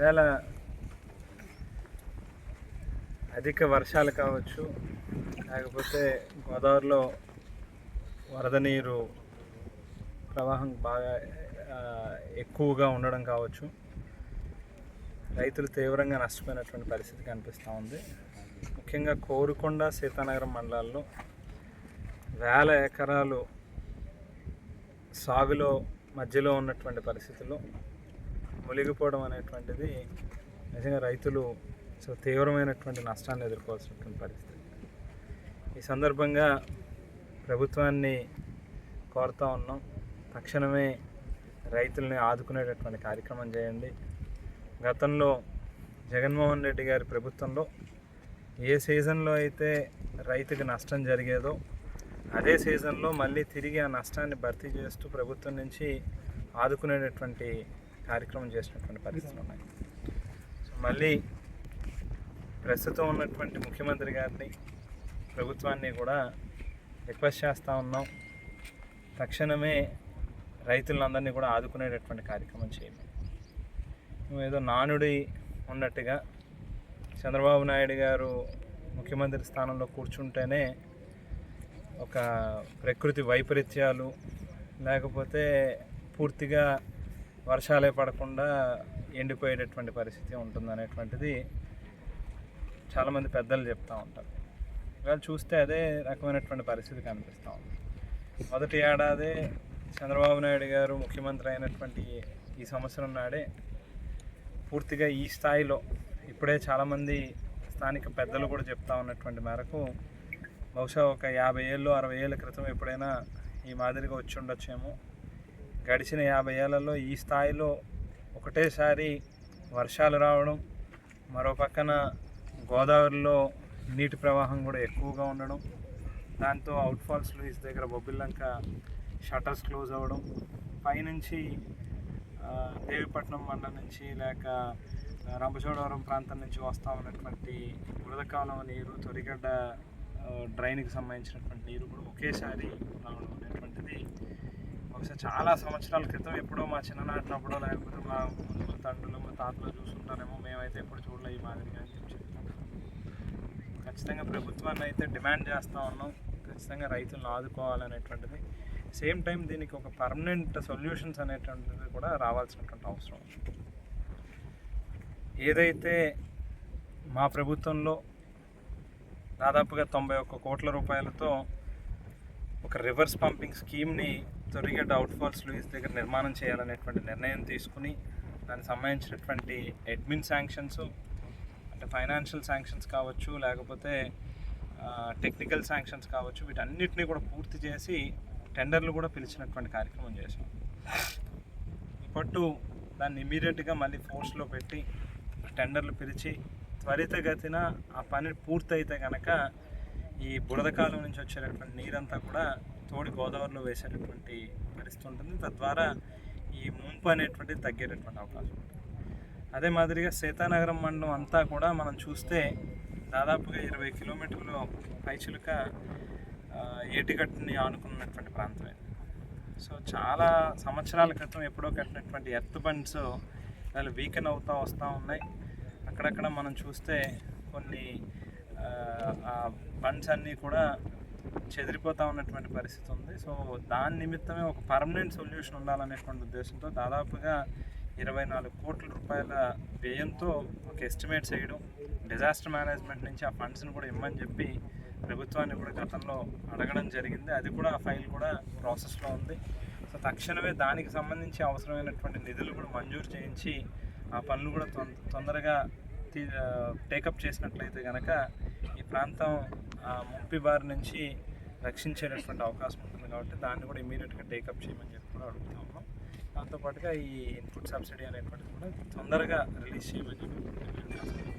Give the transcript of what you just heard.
వేళ అధిక వర్షాలు కావచ్చు లేకపోతే గోదావరిలో వరద నీరు ప్రవాహం బాగా ఎక్కువగా ఉండడం కావచ్చు. రైతులు తీవ్రంగా నష్టపోయినటువంటి పరిస్థితి కనిపిస్తూ ఉంది. ముఖ్యంగా కోరుకొండ సీతానగరం మండలాల్లో వేల ఎకరాలు సాగులో మధ్యలో ఉన్నటువంటి పరిస్థితుల్లో మునిగిపోవడం అనేటువంటిది నిజంగా రైతులు సో తీవ్రమైనటువంటి నష్టాన్ని ఎదుర్కోవాల్సినటువంటి పరిస్థితి. ఈ సందర్భంగా ప్రభుత్వాన్ని కోరుతా ఉన్నాం తక్షణమే రైతుల్ని ఆదుకునేటటువంటి కార్యక్రమం చేయండి. గతంలో జగన్మోహన్ రెడ్డి గారి ప్రభుత్వంలో ఏ సీజన్లో అయితే రైతుకి నష్టం జరిగేదో అదే సీజన్లో మళ్ళీ తిరిగి ఆ నష్టాన్ని భర్తీ చేస్తూ ప్రభుత్వం నుంచి ఆదుకునేటటువంటి కార్యక్రమం చేసినటువంటి పరిస్థితులు ఉన్నాయి. సో మళ్ళీ ప్రస్తుతం ఉన్నటువంటి ముఖ్యమంత్రి గారిని ప్రభుత్వాన్ని కూడా రిక్వెస్ట్ చేస్తూ ఉన్నాం. తక్షణమే రైతులందరినీ కూడా ఆదుకునేటటువంటి కార్యక్రమం చేయండి. ఏదో నానుడి ఉన్నట్టుగా చంద్రబాబు నాయుడు గారు ముఖ్యమంత్రి స్థానంలో కూర్చుంటేనే ఒక ప్రకృతి వైపరీత్యాలు లేకపోతే పూర్తిగా వర్షాలే పడకుండా ఎండిపోయేటటువంటి పరిస్థితి ఉంటుంది అనేటువంటిది చాలామంది పెద్దలు చెప్తూ ఉంటారు. వాళ్ళు చూస్తే అదే రకమైనటువంటి పరిస్థితి కనిపిస్తూ ఉంది. మొదటి ఏడాది చంద్రబాబు నాయుడు గారు ముఖ్యమంత్రి అయినటువంటి ఈ సంవత్సరం నాడే పూర్తిగా ఈ స్థాయిలో ఇప్పుడే చాలామంది స్థానిక పెద్దలు కూడా చెప్తా ఉన్నటువంటి మేరకు బహుశా ఒక యాభై ఏళ్ళు అరవై ఏళ్ళ క్రితం ఎప్పుడైనా ఈ మాదిరిగా వచ్చి ఉండొచ్చేమో. గడిచిన యాభై ఏళ్ళలో ఈ స్థాయిలో ఒకటేసారి వర్షాలు రావడం మరో పక్కన గోదావరిలో నీటి ప్రవాహం కూడా ఎక్కువగా ఉండడం దాంతో అవుట్ఫాల్స్ లూయిస్ దగ్గర బొబ్బిల్లంక షటర్స్ క్లోజ్ అవ్వడం పైనుంచి దేవిపట్నం మండలం నుంచి లేక రంపచోడవరం ప్రాంతం నుంచి వస్తూ ఉన్నటువంటి బురద నీరు తొరిగడ్డ డ్రైన్కి సంబంధించినటువంటి నీరు కూడా ఒకేసారి రావడం అనేటువంటిది బహుశా చాలా సంవత్సరాల క్రితం ఎప్పుడో మా చిన్ననాటినప్పుడో లేకపోతే మా ముందు తండ్రులు మా తాతలు చూసుంటారేమో మేమైతే ఎప్పుడు చూడలే ఈ మాదిరిగా అని చెప్పి ఖచ్చితంగా ప్రభుత్వాన్ని అయితే డిమాండ్ చేస్తూ ఉన్నాం. ఖచ్చితంగా రైతులను ఆదుకోవాలనేటువంటిది. సేమ్ టైం దీనికి ఒక పర్మనెంట్ సొల్యూషన్స్ అనేటువంటిది కూడా రావాల్సినటువంటి అవసరం ఏదైతే మా ప్రభుత్వంలో దాదాపుగా తొంభై ఒక్క కోట్ల రూపాయలతో ఒక రివర్స్ పంపింగ్ స్కీమ్ని తొరిగే డౌట్ ఫాల్స్ లూయిస్ దగ్గర నిర్మాణం చేయాలనేటువంటి నిర్ణయం తీసుకుని దానికి సంబంధించినటువంటి అడ్మిన్ శాంక్షన్స్ అంటే ఫైనాన్షియల్ శాంక్షన్స్ కావచ్చు లేకపోతే టెక్నికల్ శాంక్షన్స్ కావచ్చు వీటన్నిటిని కూడా పూర్తి చేసి టెండర్లు కూడా పిలిచినటువంటి కార్యక్రమం చేశాం. ఇప్పట్టు దాన్ని ఇమీడియట్గా మళ్ళీ ఫోర్స్లో పెట్టి టెండర్లు పిలిచి త్వరితగతిన ఆ పని పూర్తయితే కనుక ఈ బురద కాలం నుంచి వచ్చేటటువంటి నీరంతా కూడా తోడి గోదావరిలో వేసేటటువంటి పరిస్థితి ఉంటుంది. తద్వారా ఈ ముంపు అనేటువంటిది తగ్గేటటువంటి అవకాశం ఉంటుంది. అదే మాదిరిగా సీతానగరం మండలం అంతా కూడా మనం చూస్తే దాదాపుగా ఇరవై కిలోమీటర్లు పైచులుక ఏటికట్టుని ఆనుకున్నటువంటి ప్రాంతం ఇది. సో చాలా సంవత్సరాల క్రితం ఎప్పుడో కట్టినటువంటి ఎర్త్ బండ్స్ వాళ్ళు వీకెన్ అవుతూ వస్తూ ఉన్నాయి. అక్కడక్కడ మనం చూస్తే కొన్ని ఆ బండ్స్ అన్నీ కూడా చెదిరిపోతూ ఉన్నటువంటి పరిస్థితి ఉంది. సో దాని నిమిత్తమే ఒక పర్మనెంట్ సొల్యూషన్ ఉండాలనేటువంటి ఉద్దేశంతో దాదాపుగా ఇరవై నాలుగు కోట్ల రూపాయల వ్యయంతో ఒక ఎస్టిమేట్ చేయడం డిజాస్టర్ మేనేజ్మెంట్ నుంచి ఆ ఫండ్స్ని కూడా ఇమ్మని చెప్పి ప్రభుత్వాన్ని కూడా గతంలో అడగడం జరిగింది. అది కూడా ఆ ఫైల్ కూడా ప్రాసెస్లో ఉంది. సో తక్షణమే దానికి సంబంధించి అవసరమైనటువంటి నిధులు కూడా మంజూరు చేయించి ఆ పనులు కూడా తొంద తొందరగా టేకప్ చేసినట్లయితే కనుక ఈ ప్రాంతం ఆ ముంపి బారి నుంచి రక్షించేటటువంటి అవకాశం ఉంటుంది కాబట్టి దాన్ని కూడా ఇమీడియట్గా టేకప్ చేయమని చెప్పి కూడా అడుగుతా ఉన్నాం. దాంతోపాటుగా ఈ ఇన్పుట్ సబ్సిడీ అనేటువంటిది కూడా తొందరగా రిలీజ్ చేయమని చెప్పి